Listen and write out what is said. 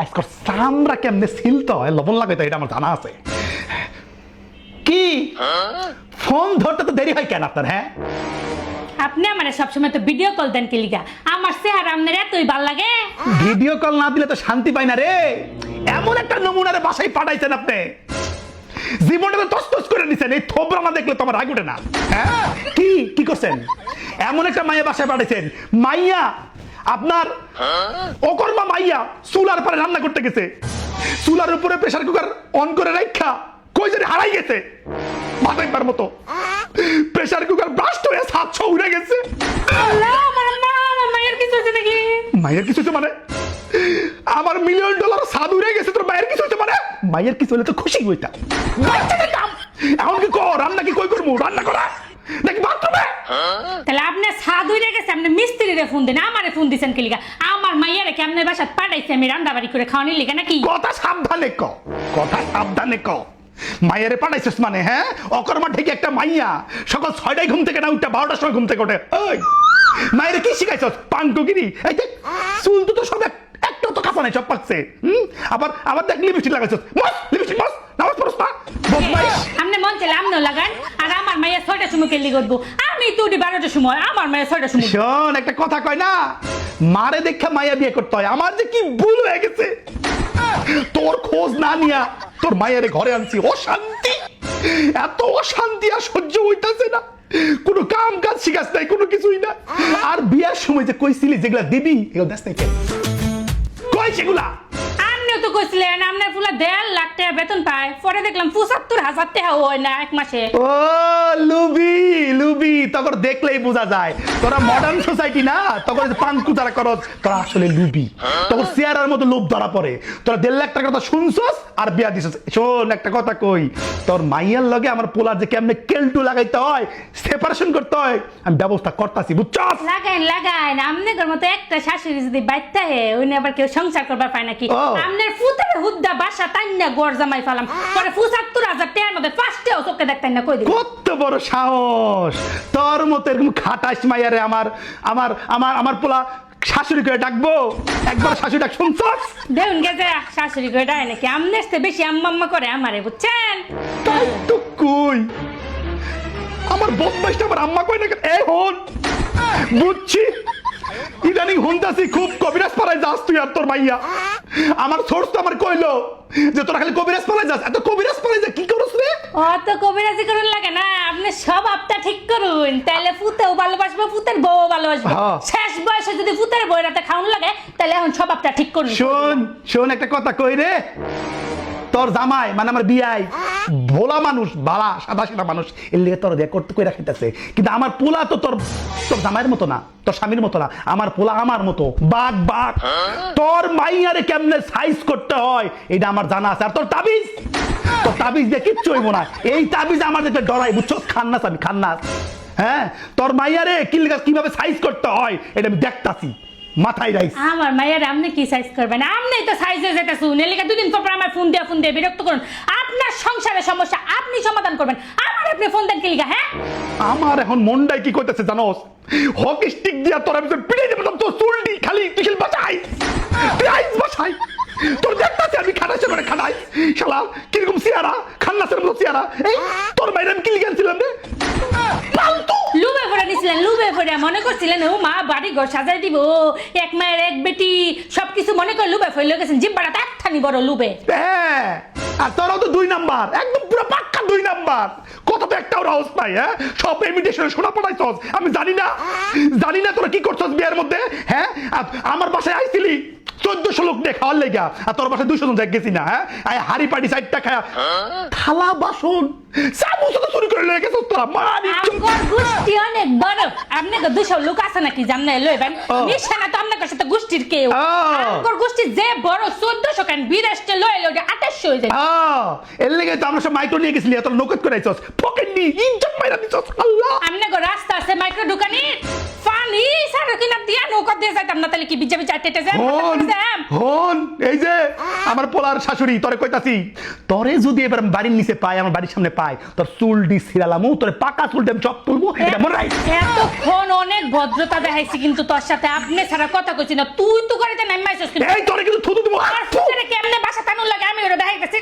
আজকাল চামড়া কেমনে সিলতে হয় লবণ লাগাইতে এটা আমার জানা আছে। কি? ফোন ধরতে তো দেরি হয় কেন আপনার হ্যাঁ আপনি আমার সবসময় তো ভিডিও কল দেন কিলিগা। আমার চেহারা আপনার এতই ভালো লাগে। ভিডিও কল না দিলে তো শান্তি পাই না রে। এমন একটা নমুনারে বাসায় পাঠাইছেন আপনি। জীবনটা তো তসতস করে দিচ্ছেন এই থোবরা না দেখলে তোমার রাগ ওঠে না। হ্যাঁ? কি? কি করছেন? এমন একটা মাইয়া বাসায় পাঠাইছেন। মাইয়া আপনার অকর্মা মাইয়া চুলার পরে রান্না করতে গেছে। চুলার উপরে প্রেসার কুকার অন করে রাখা কই জানি হারাই গেছে। বাতাইবার মতো। প্রেসার কুকার ব্লাস্ট হয়ে সাতশো উড়ে গেছে। মায়ের কিছু হচ্ছে নাকি? মায়ের কিছু হচ্ছে মানে? আমার মিলিয়ন ডলার সাদ উড়ে গেছে তোর মায়ের কিছু হচ্ছে মানে? মায়ের কিছু হলে তো খুশি হইতা বাচ্চাদের কাম এখন কি কর রান্না কি কই করব? রান্না করা? নাকি বাথরুমে? তাহলে আপনি সাধু রে গেছে আপনি মিস্ত্রিরে ফোন দেন আমারে ফোন দিছেন কিলিগা আমার মাইয়ারে কি আপনার বাসাত পাঠাইছে আমি রান্না বাড়ি করে খাওয়ানি লিগা নাকি? কথা সাবধানে ক কথা সাবধানে ক মায়েরে পাঠাইছিস মানে হ্যাঁ? অকর্মা ঠিক একটা মাইয়া সকাল ছয়টায় ঘুম থেকে না উঠটা বারোটার সময় ঘুম থেকে ওঠে। ওই মায়েরে কি শিখাইছস? পাঙ্কগিরি এই দেখ চুল তো তো সব একটা তো কাঁচা নাই সব পাকছে হুম? আবার আবার দেখ লিপস্টিক লাগাইছস। মস লিপস্টিক মস নামাজ পড়স না। আপনি মন চাইলে আপনিও লাগান। ছয়টার সময় আমি তো বারোটার সময়, আমার মাইয়া ছয়টার সময়। শোন, একটা কথা কয় না? মারে দেখা মায়া বিয়ে করতে হয়। আমার যে কি ভুল হয়ে গেছে? তোর খোঁজ না নিয়া তোর মায়ের ঘরে আনছি। অশান্তি! এত অশান্তি আর সহ্য হইতাছে না। কোনো কাম কাজ শিখাস নাই, কোনো কিছুই না। আর বিয়ার সময় যে কইছিলি যেগুলা দিবি, এগুলো দেখ নাই সেগুলা? কইছিলেন আপনার দেড় লাখ টাকা বেতন পায়। পরে দেখলাম পঁচাত্তর হাজার টাকা হয় না এক মাসে। ও লুবি লুবি তখন দেখলেই বোঝা যায়। তোরা মডার্ন সোসাইটি না তখন পাঙ্কু তারা তোরা আসলে লুবি। তখন চেয়ারের মতো লোভ ধরা পড়ে তোরা দেড় লাখ টাকার কথা শুনছস আর বিয়া দিছস। শোন একটা কথা কই তোর মাইয়ার লগে আমার পোলার যে কেমনে কেলটু লাগাইতে হয় সেপারেশন করতে হয় আমি ব্যবস্থা করতাছি বুঝছস? লাগাইন লাগাইন আপনাদের মতো একটা শাশুড়ি যদি বাইতে হে উনি আবার কেউ সংসার করবার পায় নাকি। আপনার ফুতের হুদ্দা বাসা তান্না গড় জামাই ফেলাম। পরে পঁচাত্তর হাজার টাকার মধ্যে পাঁচটাও চোখে দেখতেন না কই দিন কত বড় সাহস! তোর মতো এরকম খাটাস মাইয়ারে আমার আমার আমার আমার পোলা শাশুড়ি করে ডাকবো। একবার শাশুড়ি ডাক শুনছস? দেখুন গেছে শাশুড়ি করে ডায় নাকি। আমনের চেয়ে বেশি আম্মা আম্মা করে আমারে বুঝছেন? তাই তো কই? আমার বদমাইশটা আমার আম্মা কই না কেন? এ হন বুঝছি। ইদানিং হুনতাছি খুব কবিরাজ পাড়ায় যাস তুই আর তোর মাইয়া। আমার সোর্স তো আমার কইলো যে তোরা খালি কবিরাজ পাড়ায় যাস। এত কবিরাজ পাড়ায় যা কি করছ রে? অত কবিরাজি করুন লাগে না আপনি সব আপটা ঠিক করুন। তাহলে ফুতেও ভালোবাসবো ফুতের বউ ভালোবাসবো। হ্যাঁ। শেষ বয়সে যদি ফুতের বউ রাতে খাউন লাগে তাহলে এখন সব আপটা ঠিক করুন। শোন শোন একটা কথা কই রে? তোর জামাই মানে আমার বিয়াই। ভোলা মানুষ, বালা সাদা সাদা মানুষ, এর লিগে তোর দেখ করতে কইরা খাইতেছে। কিন্তু আমার পোলা তো তোর তোর জামাইয়ের মতো না, তোর স্বামীর মতো না, আমার পোলা আমার মতো। বাঘ বাঘ। তোর মাইয়ারে কেমনে সাইজ করতে হয়, এটা আমার জানা আছে। আর তোর তাবিজ? তোর তাবিজ দিয়ে কিচ্ছু হইব না। এই তাবিজ আমার দেখে ডরাই বুঝছ খান্নাস আমি, খান্নাস। হ্যাঁ? তোর মাইয়ারে কিল গাছ কীভাবে সাইজ করতে হয়, এটা আমি দেখতাছি। মাথায় রাইস। আমার মায়ের আপনি কি সাইজ করবেন? আপনি তো সাইজে যেটা শুন এলিকা দুদিন পর আমার ফোন দিয়ে ফোন দিয়ে বিরক্ত করুন। আপনার সংসারের সমস্যা আপনি সমাধান করবেন। আমার আপনি ফোন দেন কিলিকা হ্যাঁ? আমার এখন মনটাই কি করতেছে জানোস? হকি স্টিক দিয়া তোর আমি পিড়ে দেবো তোর চুলটি খালি তুই খালি বাঁচাই। তুই আইস বাঁচাই। তোর দেখতাছি আমি খাটাইছে করে খাটাই। শালা কীরকম সিয়ারা খান্নাসের মতো সিয়ারা এই তোর বাইরে আমি কি লিখে মনে করছিলেন, ও মা, বাড়ি ঘর সাজাই দিব। এক মায়ের এক বেটি। সবকিছু মনে করে লুবে, ফেলে গেছেন। জিব্বাটা একখানি বড় লুবে। হ্যাঁ আর তোরাও তো দুই নাম্বার, একদম পুরো পাক্কা দুই নাম্বার। কত তো একটাও রহস পাই হ্যাঁ? সব ইমিটেশনে শোনা পড়াইছস, আমি জানি না। জানি না তোরা কি করছস বিয়ের মধ্যে হ্যাঁ? আমার বাসায় আইছিলি, চোদ্দশো লোক নিয়ে খাওয়ার লেগা, আর তোর বাসায় দুশো জন দেখ গেছি না হ্যাঁ? হাড়ি পাটি সাইডটা খায়া। থালা, বাসন চুরি করে লেগে গেছস তোরা মারি আমগর গোষ্ঠী অনেক বড়। আপনাকে দুশো লোক আছে নাকি লইবেন? তো আপনার কেউ। যে বড় চোদ্দশো কেন বিরাশটা লইলে ওটা আঠাশশো হয়ে যায়। আহ, এর লেগে তো আমরা সব মাইক্রো নিয়ে গেছিলি তোর নৌকত করে পকেট নি ইজ্জত মাইরা দিছস আল্লাহ। আপনাকে রাস্তা আছে মাইক্রো দোকানি। ফানি সার কিনা দিয়া নৌকা দিয়ে যাইতাম না তাহলে কি হন এই যে আমার পোলার শাশুড়ি তোরে কইতাছি তরে যদি এবার বাড়ির নিচে পাই আমার বাড়ির সামনে পাই তোর চুলডি ছিড়ালামু তোর পাকা চুলডি আমি সব তুলবো এটা এতক্ষণ অনেক ভদ্রতা দেখাইছি কিন্তু তোর সাথে আপনি ছাড়া কথা কইছি না। তুই তো করিতে নামাইছিস কিন্তু। এই তোরে কিন্তু থুতু দিব আর ফুটারে কেমনে বাসা তানুর লাগে? আমি ওরে দেখাইতেছি।